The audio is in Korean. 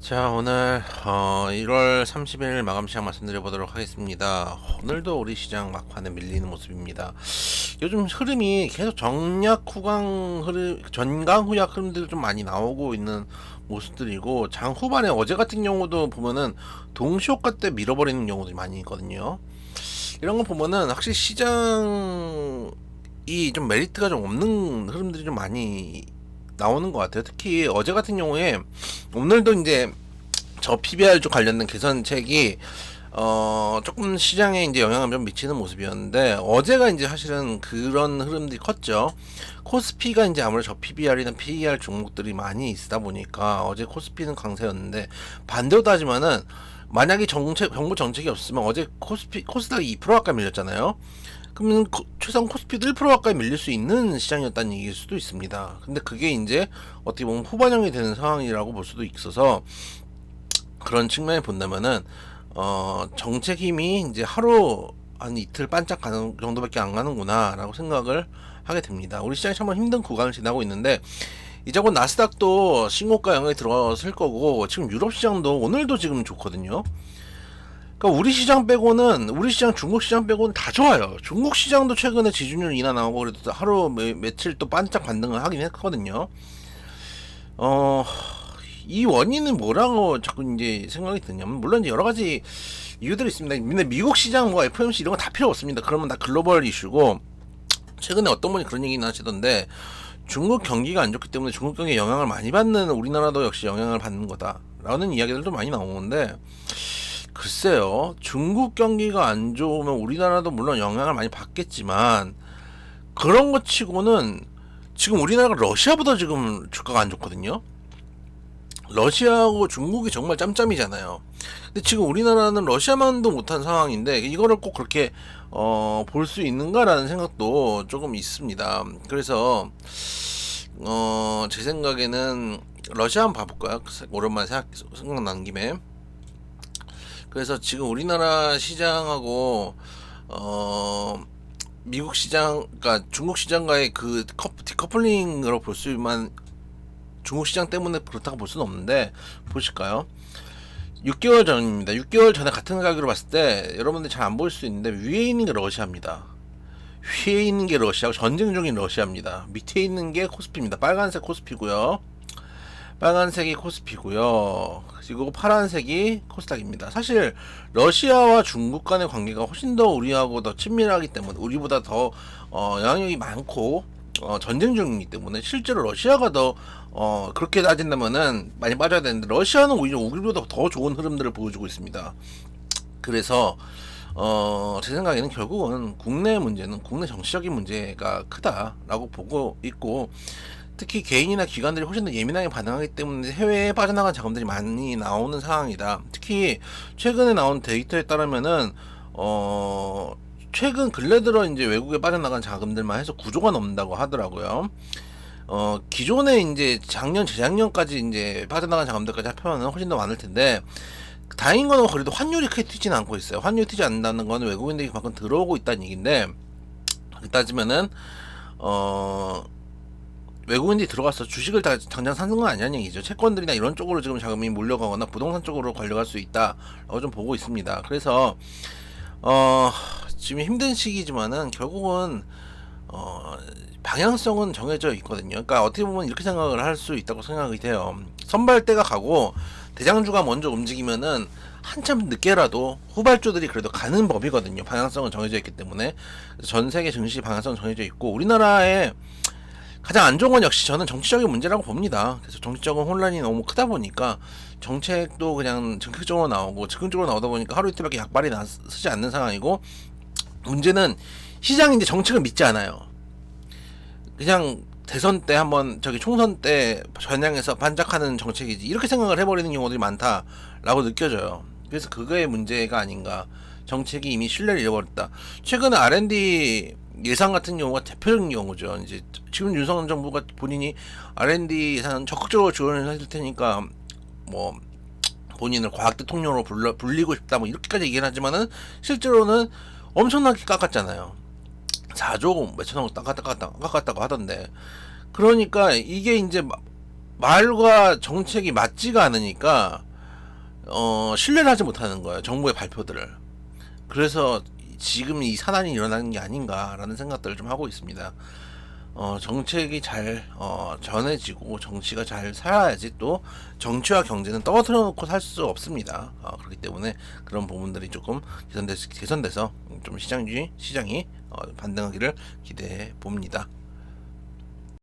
자 오늘 어, 1월 30일 마감 시장 말씀드려 보도록 하겠습니다. 오늘도 우리 시장 막판에 밀리는 모습입니다. 요즘 흐름이 계속 정략 후강 흐름, 전강 후약 흐름들이 좀 많이 나오고 있는 모습들이고 장 후반에 어제 같은 경우도 보면은 동시효과 때 밀어버리는 경우들이 많이 있거든요. 이런 거 보면은 확실히 시장 이 좀 메리트가 좀 없는 흐름들이 좀 많이 나오는 것 같아요. 특히 어제 같은 경우에 오늘도 이제 저 PBR 쪽 관련된 개선책이 어 조금 시장에 이제 영향을 좀 미치는 모습이었는데 어제가 이제 사실은 그런 흐름들이 컸죠. 코스피가 이제 아무래도 저 PBR이나 PER 종목들이 많이 있다 보니까 어제 코스피는 강세였는데 반대로 따지면은 만약에 정책 정부 정책이 없으면 어제 코스피 코스닥이 2% 가까이 밀렸잖아요. 그러면 코- 최소한 코스피도 1% 가까이 밀릴 수 있는 시장이었다는 얘기일 수도 있습니다. 근데 그게 이제 어떻게 보면 후반영이 되는 상황이라고 볼 수도 있어서 그런 측면에 본다면은 어 정책 힘이 이제 하루 한 이틀 반짝 가는 정도밖에 안 가는구나라고 생각을 하게 됩니다. 우리 시장이 정말 힘든 구간을 지나고 있는데 이제 곧 나스닥도 신고가 영역에 들어설 거고 지금 유럽 시장도 오늘도 지금 좋거든요. 그러니까 우리 시장 빼고는 우리 시장 중국 시장 빼고는 다 좋아요. 중국 시장도 최근에 지준율 인하 나오고 그래도 하루 며, 며칠 또 반짝 반등을 하긴 했거든요. 어, 이 원인은 뭐라고 자꾸 이제 생각이 드냐면 물론 이제 여러 가지 이유들이 있습니다. 근데 미국 시장 뭐 FOMC 이런 거 다 필요 없습니다. 그러면 다 글로벌 이슈고 최근에 어떤 분이 그런 얘기 하시던데 중국 경기가 안 좋기 때문에 중국 경기에 영향을 많이 받는 우리나라도 역시 영향을 받는 거다라는 이야기들도 많이 나오는데 글쎄요 중국 경기가 안 좋으면 우리나라도 물론 영향을 많이 받겠지만 그런 것 치고는 지금 우리나라가 러시아보다 지금 주가가 안 좋거든요 러시아하고 중국이 정말 짬짬이잖아요 근데 지금 우리나라는 러시아만도 못한 상황인데 이거를 꼭 그렇게 어, 볼 수 있는가라는 생각도 조금 있습니다. 그래서 어, 제 생각에는 러시아 한번 봐볼까요? 오랜만에 생각, 생각난 김에. 그래서 지금 우리나라 시장하고 어, 미국 시장, 그러니까 중국 시장과의 그 커- 디커플링으로 볼 수만 중국 시장 때문에 그렇다고 볼 수는 없는데 보실까요? 6개월 전입니다. 6개월 전에 같은 가격으로 봤을 때 여러분들 잘 안 보일 수 있는데 위에 있는 게 러시아입니다. 위에 있는 게 러시아고 전쟁 중인 러시아입니다. 밑에 있는 게 코스피입니다. 빨간색 코스피고요. 빨간색이 코스피고요. 그리고 파란색이 코스닥입니다. 사실 러시아와 중국 간의 관계가 훨씬 더 우리하고 더 친밀하기 때문에 우리보다 더 어, 영향력이 많고 어, 전쟁 중이기 때문에 실제로 러시아가 더 어, 그렇게 따진다면은 많이 빠져야 되는데 러시아는 오히려 우리보다 더 좋은 흐름들을 보여주고 있습니다. 그래서 어, 제 생각에는 결국은 국내 문제는 국내 정치적인 문제가 크다라고 보고 있고 특히 개인이나 기관들이 훨씬 더 예민하게 반응하기 때문에 해외에 빠져나간 자금들이 많이 나오는 상황이다. 특히 최근에 나온 데이터에 따르면은 어 최근 근래 들어 이제 외국에 빠져나간 자금들만 해서 구조가 넘는다고 하더라고요. 어 기존에 이제 작년 재작년까지 이제 빠져나간 자금들까지 합하면 훨씬 더 많을 텐데 다행인 거는 그래도 환율이 크게 튀지는 않고 있어요. 환율이 튀지 않는다는 거는 외국인들이 그만큼 들어오고 있다는 얘기인데 따지면은 어 외국인들이 들어가서 주식을 다 당장 사는 건 아니냐는 얘기죠. 채권들이나 이런 쪽으로 지금 자금이 몰려가거나 부동산 쪽으로 걸려갈 수 있다라고 좀 보고 있습니다. 그래서 어 지금 힘든 시기지만은 결국은 어 방향성은 정해져 있거든요. 그러니까 어떻게 보면 이렇게 생각을 할 수 있다고 생각이 돼요. 선발대가 가고 대장주가 먼저 움직이면은 한참 늦게라도 후발주들이 그래도 가는 법이거든요. 방향성은 정해져 있기 때문에 전 세계 증시 방향성은 정해져 있고 우리나라의 가장 안 좋은 건 역시 저는 정치적인 문제라고 봅니다. 그래서 정치적인 혼란이 너무 크다 보니까 정책도 그냥 즉흥적으로 나오고 즉흥적으로 나오다 보니까 하루 이틀밖에 약발이 나, 쓰지 않는 상황이고 문제는 시장이 이제 정책을 믿지 않아요. 그냥 대선 때 한번 저기 총선 때 전향해서 반짝하는 정책이지 이렇게 생각을 해버리는 경우들이 많다라고 느껴져요. 그래서 그거의 문제가 아닌가. 정책이 이미 신뢰를 잃어버렸다. 최근에 R&D 예산 같은 경우가 대표적인 경우죠. 이제 지금 윤석열 정부가 본인이 R&D 예산 적극적으로 지원을 해줄 테니까 뭐 본인을 과학 대통령으로 불러, 불리고 싶다 뭐 이렇게까지 얘기를 하지만은 실제로는 엄청나게 깎았잖아요. 4조 몇천억 깎았다 깎았다 깎았다고 하던데 그러니까 이게 이제 마- 말과 정책이 맞지가 않으니까 어, 신뢰를 하지 못하는 거예요. 정부의 발표들을. 그래서 지금 이 사단이 일어나는 게 아닌가라는 생각들을 좀 하고 있습니다. 어, 정책이 잘 어, 전해지고 정치가 잘 살아야지 또 정치와 경제는 떨어뜨려 놓고 살 수 없습니다. 어, 그렇기 때문에 그런 부분들이 조금 개선돼, 개선돼서 좀 시장이 시장이 어, 반등하기를 기대해 봅니다.